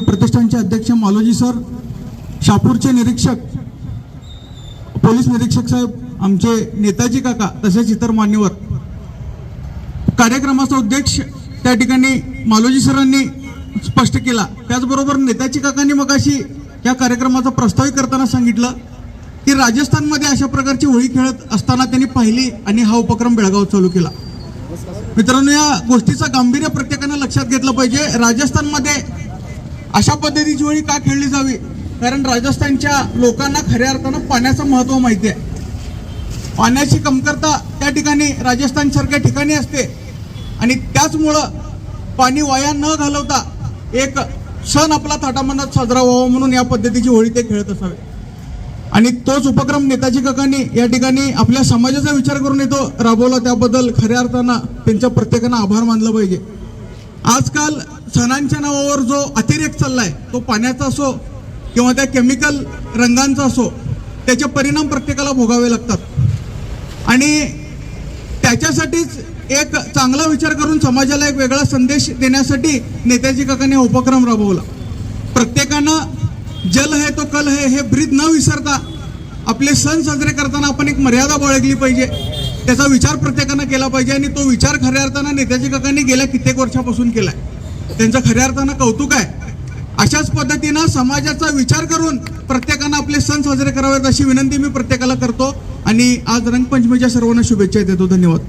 प्रतिष्ठानचे अध्यक्ष मालोजी सर शापूरचे निरीक्षक पोलीस निरीक्षक साहेब आमचे नेताजी काका तसेच इतर मान्यवर कार्यक्रमाचा उद्देश त्या ठिकाणी मालोजी सरांनी स्पष्ट केला. त्याचबरोबर नेताजी काकांनी मगाशी या कार्यक्रमाचा प्रस्तावित करताना सांगितलं की राजस्थानमध्ये अशा प्रकारची होळी खेळत असताना त्यांनी पाहिली आणि हा उपक्रम बेळगाव चालू केला. मित्रांनो या गोष्टीचं गांभीर्य प्रत्येकानं लक्षात घेतलं पाहिजे. राजस्थानमध्ये अशा पद्धतीची होळी का खेळली जावी? कारण राजस्थानच्या लोकांना खऱ्या अर्थानं पाण्याचं महत्त्व माहिती आहे. पाण्याची कमतरता त्या ठिकाणी राजस्थानसारख्या ठिकाणी असते. आणि त्याचमुळं पाणी वाया न घालवता एक सण आपला थाटामाटात साजरा व्हावा म्हणून या पद्धतीची होळी ते खेळत असावे. आणि तोच उपक्रम नेताजी काकांनी या ठिकाणी आपल्या समाजाचा विचार करून येतो राबवला. त्याबद्दल खऱ्या अर्थानं त्यांच्या प्रत्येकानं आभार मानलं पाहिजे. आजकाल सणांच्या नावावर जो अतिरेक चाललाय तो पाण्याचा असो किंवा त्या केमिकल रंगांचा असो त्याचे परिणाम प्रत्येकाला भोगावे लागतात. आणि त्याच्यासाठीच एक चांगला विचार करून समाजाला एक वेगळा संदेश देण्यासाठी नेताजी काकांनी हा उपक्रम राबवला. प्रत्येकानं जल है तो कल है हे ब्रीद न विसरता आपले सण साजरे करताना आपण एक मर्यादा बाळगली पाहिजे. त्याचा विचार प्रत्येकानं केला पाहिजे आणि तो विचार खऱ्या अर्थानं नेताजी काकांनी गेल्या कित्येक वर्षापासून केलाय. त्यांचं खऱ्या अर्थानं कौतुक आहे. अशाच पद्धतीनं समाजाचा विचार करून प्रत्येकानं आपले सण साजरे करावेत अशी विनंती मी प्रत्येकाला करतो. आणि आज रंगपंचमीच्या सर्वांना शुभेच्छा देतो. धन्यवाद.